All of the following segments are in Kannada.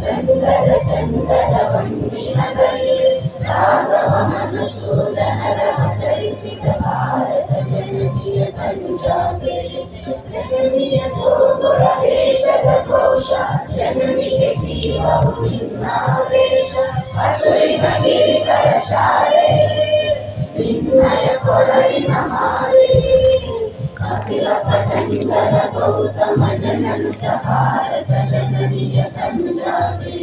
ಚಂದದ ಚಂದದ ಮಣ್ಣಿನದಲ್ಲಿ ರಾಘವ ಮನಸೂದನರ ಅವತರಿಸಿದ ಭಾರತ ಜನನಿಯ ತಂಜಾತೆ ಜನನಿಯ ಜೋಗುಳ ದೇಶದ ಘೋಷ ಜನನಿಗೆ ಜೀವವು ನಿನ್ನಾವೇಶ ಹಸುರಿನ ಗಿರಿಗಳ ಶಾಲೆ ನಿನ್ನಯ ಕೊರಳಿನ ಮಾಲೆ కపిల పతనికర గౌతమ జననుత భారత జననీయ తంజాతే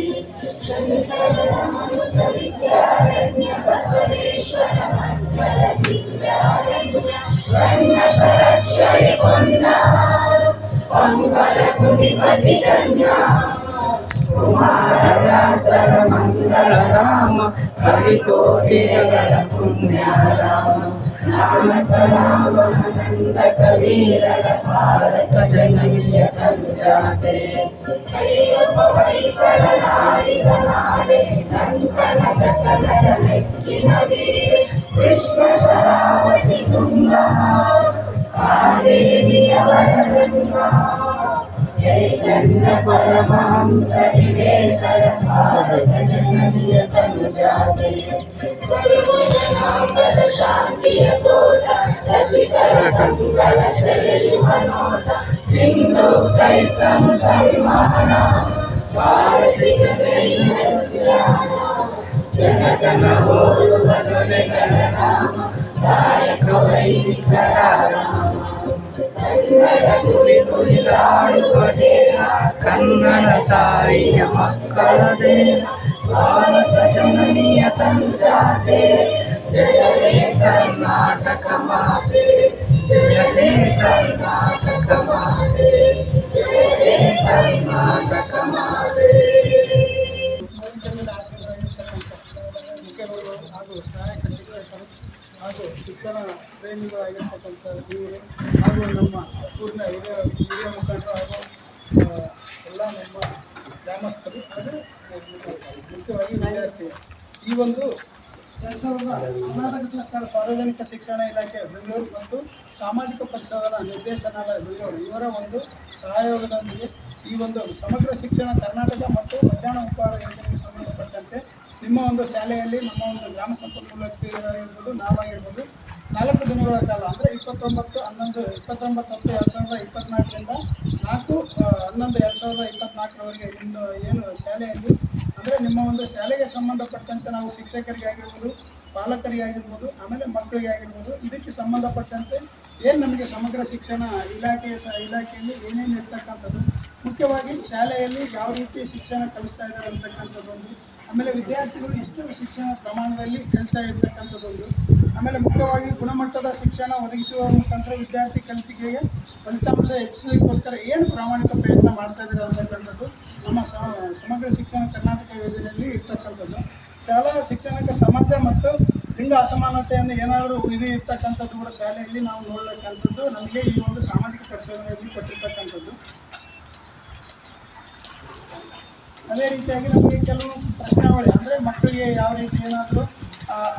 శంకరమనుత విద్యారణ్య బసవేశ్వర మంగళ దివ్యారణ్య వర్ణశరక్షరి కొన్న పంకర కుడిపతి కన్యా కుమారదాసర మంగళ రామ కవికోటి పుణ్యారామ రామక కృష్ణ శరావతి తుంగా పరమా सविवेकर भारत जननिय तनुजाते सर्वजनाङ्गद शान्तियतोत रसिकर कङ्कर शरीरमनोत हिन्दु क्रैस्तं सन्माना पारसिक जनगण होरुवदुनि गणनाम गायक वैदिकराम ರಸಿಕರ ಕಂಗಳ ಸೆಳೆಯುವ ನೋಟ ಹಿಂದೂ ಕ್ರೈಸ್ತ ಮುಸಲ್ಮಾನ ಪಾರಸಿಕ ಜೈನ ಜ್ಞಾನ ಜನಗಣ ಹೋಲುವ ದೊರೆಗಳ ನಾಮ ಗಾಯಕ ವೈದಿಕರ ರಾಮ ಕನ್ನಡ ನುಡಿ ನುಡಿದಾಡುವ ದೇಹ ಕನ್ನಡ ತಾಯಿಯ ಮಕ್ಕಳ ದೇಹ ಭಾರತ ಜನನಿಯ ತಂಜಾತೆ ಜಯ ಹೇ ಕರ್ನಾಟಕ ಮಾತೆ ಮುಖ್ಯಗಳು ಹಾಗೂ ಸಹಾಯಕ ಶಿಕ್ಷಕರು ಹಾಗೂ ಶಿಕ್ಷಣ ಪ್ರೇಮಿಗಳಾಗಿರ್ತಕ್ಕಂಥ ಇವರು ಹಾಗೂ ನಮ್ಮ ಊರಿನ ಹಿರಿಯ ಹಿರಿಯ ಮುಖಂಡರು ಹಾಗೂ ಎಲ್ಲ ನಮ್ಮ ಗ್ರಾಮಸ್ಥರು ಹಾಗೂ ಮುಖ್ಯವಾಗಿ ಈ ಒಂದು ಸಾವಿರದ ಕರ್ನಾಟಕ ಸರ್ಕಾರ ಸಾರ್ವಜನಿಕ ಶಿಕ್ಷಣ ಇಲಾಖೆ ಬೆಂಗಳೂರು ಮತ್ತು ಸಾಮಾಜಿಕ ಪರಿಶೋಧನಾ ನಿರ್ದೇಶನಾಲಯ ಬೆಂಗಳೂರು. ಇವರ ಒಂದು ಸಹಯೋಗದೊಂದಿಗೆ ಈ ಒಂದು ಸಮಗ್ರ ಶಿಕ್ಷಣ ಕರ್ನಾಟಕ ಮತ್ತು ಮಧ್ಯಾಹ್ನ ಉಪಹಾರ ಯೋಜನೆಗೆ ಸಂಬಂಧಪಟ್ಟಂತೆ ನಿಮ್ಮ ಒಂದು ಶಾಲೆಯಲ್ಲಿ ನಮ್ಮ ಒಂದು ಗ್ರಾಮ ಸಂಪನ್ಮೂಲ ನಾವಾಗಿರ್ಬೋದು ನಾಲ್ಕು ದಿನಗಳ ಕಾಲ ಅಂದರೆ ಇಪ್ಪತ್ತೊಂಬತ್ತು, ಹನ್ನೊಂದು ಇಪ್ಪತ್ತೊಂಬತ್ತು ಹತ್ತು ಎರಡು ಸಾವಿರದ ಇಪ್ಪತ್ತ್ನಾಲ್ಕರಿಂದ ನಾಲ್ಕು ಹನ್ನೊಂದು, ಎರಡು ಸಾವಿರದ ಇಪ್ಪತ್ತ್ನಾಲ್ಕರವರೆಗೆ ನಿಮ್ಮದು ಏನು ಶಾಲೆಯಲ್ಲಿ, ಅಂದರೆ ನಿಮ್ಮ ಒಂದು ಶಾಲೆಗೆ ಸಂಬಂಧಪಟ್ಟಂತೆ ನಾವು ಶಿಕ್ಷಕರಿಗೆ ಆಗಿರ್ಬೋದು ಪಾಲಕರಿಗೆ ಆಗಿರ್ಬೋದು ಆಮೇಲೆ ಮಕ್ಕಳಿಗೆ ಆಗಿರ್ಬೋದು ಇದಕ್ಕೆ ಸಂಬಂಧಪಟ್ಟಂತೆ ಏನು ನಮಗೆ ಸಮಗ್ರ ಶಿಕ್ಷಣ ಇಲಾಖೆಯ ಸ, ಇಲಾಖೆಯಲ್ಲಿ ಏನೇನು ಇರ್ತಕ್ಕಂಥದ್ದು, ಮುಖ್ಯವಾಗಿ ಶಾಲೆಯಲ್ಲಿ ಯಾವ ರೀತಿ ಶಿಕ್ಷಣ ಕಲಿಸ್ತಾ ಇದ್ದಾರೆ ಅಂತಕ್ಕಂಥದ್ದೊಂದು, ಆಮೇಲೆ ವಿದ್ಯಾರ್ಥಿಗಳು ಎಷ್ಟು ಶಿಕ್ಷಣ ಪ್ರಮಾಣದಲ್ಲಿ ಕಲಿತಾ ಇರ್ತಕ್ಕಂಥದ್ದೊಂದು ಆಮೇಲೆ ಮುಖ್ಯವಾಗಿ ಗುಣಮಟ್ಟದ ಶಿಕ್ಷಣ ಒದಗಿಸುವ ಮುಖಾಂತರ ವಿದ್ಯಾರ್ಥಿ ಕಲಿಕೆಗೆ ಫಲಿತಾಂಶ ಹೆಚ್ಚಿಸಲಿಕ್ಕೋಸ್ಕರ ಏನು ಪ್ರಾಮಾಣಿಕ ಪ್ರಯತ್ನ ಮಾಡ್ತಾ ಇದ್ದಾರೆ ಅಂತಕ್ಕಂಥದ್ದು ನಮ್ಮ ಸಮಗ್ರ ಶಿಕ್ಷಣ ಕರ್ನಾಟಕ ಯೋಜನೆಯಲ್ಲಿ ಇರ್ತಕ್ಕಂಥದ್ದು. ಶಾಲಾ ಶಿಕ್ಷಣಕ್ಕೆ ಸಮಾಜ ಮತ್ತು ಲಿಂಗ ಅಸಮಾನತೆಯನ್ನು ಏನಾದರೂ ಇದು ಇರ್ತಕ್ಕಂಥದ್ದು ಕೂಡ ಶಾಲೆಯಲ್ಲಿ ನಾವು ನೋಡಬೇಕಂಥದ್ದು ನಮಗೆ ಈ ಒಂದು ಸಾಮಾಜಿಕ ಪರಿಶೋಧನೆಯಲ್ಲಿ ಕೊಟ್ಟಿರ್ತಕ್ಕಂಥದ್ದು. ಅದೇ ರೀತಿಯಾಗಿ ನಮಗೆ ಕೆಲವು ಪ್ರಶ್ನಾವಳಿ, ಅಂದರೆ ಮಕ್ಕಳಿಗೆ ಯಾವ ರೀತಿ ಏನಾದರೂ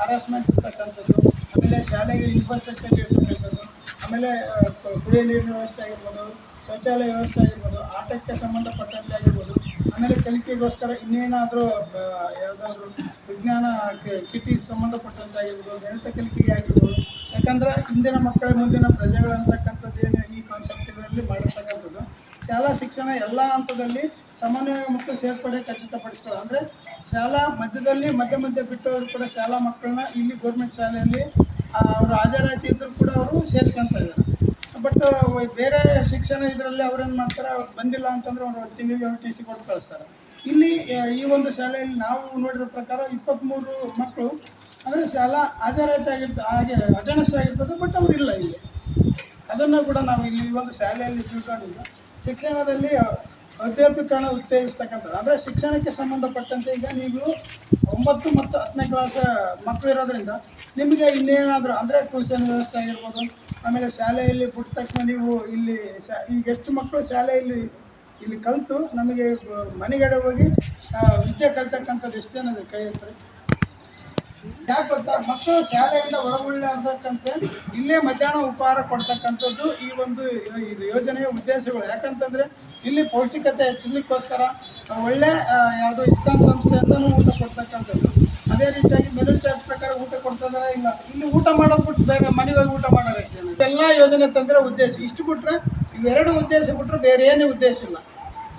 ಹರಾಸ್ಮೆಂಟ್ ಇರ್ತಕ್ಕಂಥದ್ದು, ಆಮೇಲೆ ಶಾಲೆಗೆ ಇನ್ಫ್ರಾಸ್ಟ್ರಕ್ಚರ್ ಇರ್ತಕ್ಕಂಥದ್ದು ಆಮೇಲೆ ಕುಡಿಯ ನೀರಿನ ವ್ಯವಸ್ಥೆ ಆಗಿರ್ಬೋದು, ಶೌಚಾಲಯ ವ್ಯವಸ್ಥೆ ಆಗಿರ್ಬೋದು, ಆಟಕ್ಕೆ ಸಂಬಂಧಪಟ್ಟಂತೆ ಆಗಿರ್ಬೋದು, ಆಮೇಲೆ ಕಲಿಕೆಗೋಸ್ಕರ ಇನ್ನೇನಾದರೂ ಯಾವುದಾದ್ರೂ ವಿಜ್ಞಾನ ಕಿಟಿ ಸಂಬಂಧಪಟ್ಟಂತೆ ಆಗಿರ್ಬೋದು, ಗಣಿತ ಕಲಿಕೆಗೆ ಆಗಿರ್ಬೋದು, ಯಾಕಂದ್ರೆ ಇಂದಿನ ಮಕ್ಕಳ ಮುಂದಿನ ಪ್ರಜೆಗಳಂತಕ್ಕಂಥದ್ದು ಏನು ಈ ಕಾನ್ಸೆಪ್ಟ್ಗಳಲ್ಲಿ ಮಾಡಿರ್ತಕ್ಕಂಥದ್ದು. ಶಾಲಾ ಶಿಕ್ಷಣ ಎಲ್ಲ ಹಂತದಲ್ಲಿ ಸಮನ್ವಯ ಮಕ್ಕಳು ಸೇರ್ಪಡೆ ಖಚಿತಪಡಿಸ್ಕೊಳ್ಳೋದು ಅಂದರೆ ಶಾಲಾ ಮಧ್ಯದಲ್ಲಿ ಮಧ್ಯ ಮಧ್ಯ ಬಿಟ್ಟವರು ಕೂಡ ಶಾಲಾ ಮಕ್ಕಳನ್ನ ಇಲ್ಲಿ ಗೌರ್ಮೆಂಟ್ ಶಾಲೆಯಲ್ಲಿ ಅವರು ಹಾಜರಾತಿ ಇದ್ದರೂ ಕೂಡ ಅವರು ಸೇರ್ಸ್ಕೊಂತ ಇದ್ದಾರೆ. ಬಟ್ ಬೇರೆ ಶಿಕ್ಷಣ ಇದರಲ್ಲಿ ಅವ್ರೇನು ಮಾಡ್ತಾರೆ? ಅವ್ರು ಬಂದಿಲ್ಲ ಅಂತಂದ್ರೆ ಅವರು ತಿಂಗಳಿಗೆ ಅವ್ರು ಟಿ ಸಿ ಕೊಟ್ಟು ಕಳಿಸ್ತಾರೆ. ಇಲ್ಲಿ ಈ ಒಂದು ಶಾಲೆಯಲ್ಲಿ ನಾವು ನೋಡಿರೋ ಪ್ರಕಾರ ಇಪ್ಪತ್ತ್ಮೂರು ಮಕ್ಕಳು ಅಂದರೆ ಶಾಲಾ ಹಾಜರಾತಿ ಆಗಿರ್ತ ಹಾಗೆ ಅಟೆಂಡೆನ್ಸ್ ಆಗಿರ್ತದೆ ಬಟ್ ಇಲ್ಲ ಇಲ್ಲಿ. ಅದನ್ನು ಕೂಡ ನಾವು ಇಲ್ಲಿ ಈ ಒಂದು ಶಾಲೆಯಲ್ಲಿ ತಿಳ್ಕೊಂಡಿಲ್ಲ. ಶಿಕ್ಷಣದಲ್ಲಿ ಅಧ್ಯಾಪಕರಣ ಉತ್ತೇಜಿಸ್ತಕ್ಕಂಥದ್ದು. ಅಂದರೆ ಶಿಕ್ಷಣಕ್ಕೆ ಸಂಬಂಧಪಟ್ಟಂತೆ ಈಗ ನೀವು ಒಂಬತ್ತು ಮತ್ತು ಹತ್ತನೇ ಕ್ಲಾಸ್ ಮಕ್ಕಳು ಇರೋದ್ರಿಂದ ನಿಮಗೆ ಇನ್ನೇನಾದರೂ, ಅಂದರೆ ಟ್ಯೂಷನ್ ವ್ಯವಸ್ಥೆ ಆಗಿರ್ಬೋದು, ಆಮೇಲೆ ಶಾಲೆಯಲ್ಲಿ ಬಿಟ್ಟ ತಕ್ಷಣ ನೀವು ಇಲ್ಲಿ ಶಾ, ಈಗ ಎಷ್ಟು ಮಕ್ಕಳು ಶಾಲೆಯಲ್ಲಿ ಇಲ್ಲಿ ಕಲಿತು ನಮಗೆ ಮನೆಗಡೆ ಹೋಗಿ ವಿದ್ಯೆ ಕಲಿತಕ್ಕಂಥದ್ದು ಎಷ್ಟು ಜನ ಕೈ ಹತ್ರ ಯಾಕೆ ಗೊತ್ತಾ ಮಕ್ಕಳು ಶಾಲೆಯಿಂದ ಹೊರಗುಳಿರ್ತಕ್ಕಂತೆ ಇಲ್ಲೇ ಮಧ್ಯಾಹ್ನ ಉಪಹಾರ ಕೊಡ್ತಕ್ಕಂಥದ್ದು ಈ ಒಂದು, ಇದು ಯೋಜನೆಯ ಉದ್ದೇಶಗಳು. ಯಾಕಂತಂದ್ರೆ ಇಲ್ಲಿ ಪೌಷ್ಟಿಕತೆ ಹೆಚ್ಚಲಿಕ್ಕೋಸ್ಕರ ಒಳ್ಳೆ ಯಾವುದೋ ಇಸ್ಕಾನ್ ಅಂತಲೂ ಊಟ ಕೊಡ್ತಕ್ಕಂಥದ್ದು. ಅದೇ ರೀತಿಯಾಗಿ ಮಿಡಲ್ ಚಾರ್ಟ್ ಪ್ರಕಾರ ಊಟ ಕೊಡ್ತಾರೆ ಇಲ್ಲ, ಇಲ್ಲಿ ಊಟ ಮಾಡೋದು ಬಿಟ್ಟು ಬೇರೆ ಮನೆಗೆ ಹೋಗಿ ಊಟ ಮಾಡೋದಕ್ಕೆ ಎಲ್ಲ ಯೋಜನೆ ತಂದ್ರೆ ಉದ್ದೇಶ. ಇಷ್ಟು ಬಿಟ್ಟರೆ ಇವೆರಡು ಉದ್ದೇಶ ಬಿಟ್ಟರೆ ಬೇರೆ ಏನೇ ಉದ್ದೇಶ ಇಲ್ಲ.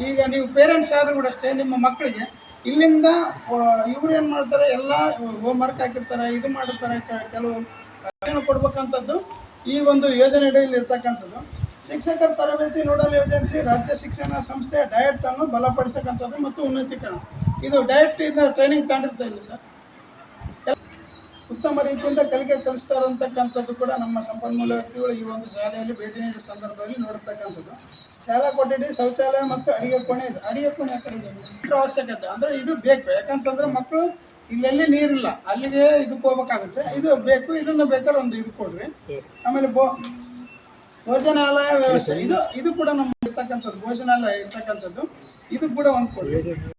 ಈಗ ನೀವು ಪೇರೆಂಟ್ಸ್ ಆದರೂ ಕೂಡ ಅಷ್ಟೇ, ನಿಮ್ಮ ಮಕ್ಕಳಿಗೆ ಇಲ್ಲಿಂದ ಇವ್ರು ಏನು ಮಾಡ್ತಾರೆ, ಎಲ್ಲ ಹೋಮ್ ವರ್ಕ್ ಹಾಕಿರ್ತಾರೆ, ಇದು ಮಾಡಿರ್ತಾರೆ ಕೆಲವು ಕೊಡ್ಬೇಕಂಥದ್ದು ಈ ಒಂದು ಯೋಜನೆ ಅಡಿಯಲ್ಲಿ ಇರ್ತಕ್ಕಂಥದ್ದು. ಶಿಕ್ಷಕರ ತರಬೇತಿ ನೋಡಲ್ ಏಜೆನ್ಸಿ, ರಾಜ್ಯ ಶಿಕ್ಷಣ ಸಂಸ್ಥೆಯ ಡಯಟ್ ಅನ್ನು ಬಲಪಡಿಸತಕ್ಕಂಥದ್ದು ಮತ್ತು ಉನ್ನತೀಕರಣ. ಇದು ಡಯಟ್ ಇಂದ ಟ್ರೈನಿಂಗ್ ತಗೊಂಡಿರ್ತಾ ಇಲ್ಲ ಸರ್. ಉತ್ತಮ ರೀತಿಯಿಂದ ಕಲಿಕೆ ಕಲಿಸ್ತಾರಂತಕ್ಕಂಥದ್ದು ಕೂಡ ನಮ್ಮ ಸಂಪನ್ಮೂಲ ವ್ಯಕ್ತಿಗಳು ಈ ಒಂದು ಶಾಲೆಯಲ್ಲಿ ಭೇಟಿ ನೀಡಿದ ಸಂದರ್ಭದಲ್ಲಿ ನೋಡಿರ್ತಕ್ಕಂಥದ್ದು. ಶಾಲಾ ಕೊಠಡಿ, ಶೌಚಾಲಯ ಮತ್ತು ಅಡಿಗೆ ಕೋಣೆ ಇದೆ. ಅಡಿಗೆ ಕೋಣೆ ಕಡೆ ಇದೆ. ಅವಶ್ಯಕತೆ. ಅಂದರೆ ಇದು ಬೇಕು. ಯಾಕಂತಂದ್ರೆ ಮಕ್ಕಳು ಇಲ್ಲೆಲ್ಲಿ ನೀರಿಲ್ಲ. ಅಲ್ಲಿಗೆ ಇದಕ್ಕೆ ಹೋಗ್ಬೇಕಾಗುತ್ತೆ. ಇದು ಬೇಕು. ಇದನ್ನು ಬೇಕಾದ್ರೆ ಒಂದು ಇದು ಕೊಡ್ರಿ. ಆಮೇಲೆ ಬೋ ಭೋಜನಾಲಯ ವ್ಯವಸ್ಥೆ. ಇದು ಇದು ಕೂಡ ನಮ್ಮ ಇರ್ತಕ್ಕಂಥದ್ದು. ಭೋಜನಾಲಯ ಇರ್ತಕ್ಕಂಥದ್ದು. ಇದು ಕೂಡ ಒಂದು ಕೊಡ್ರಿ.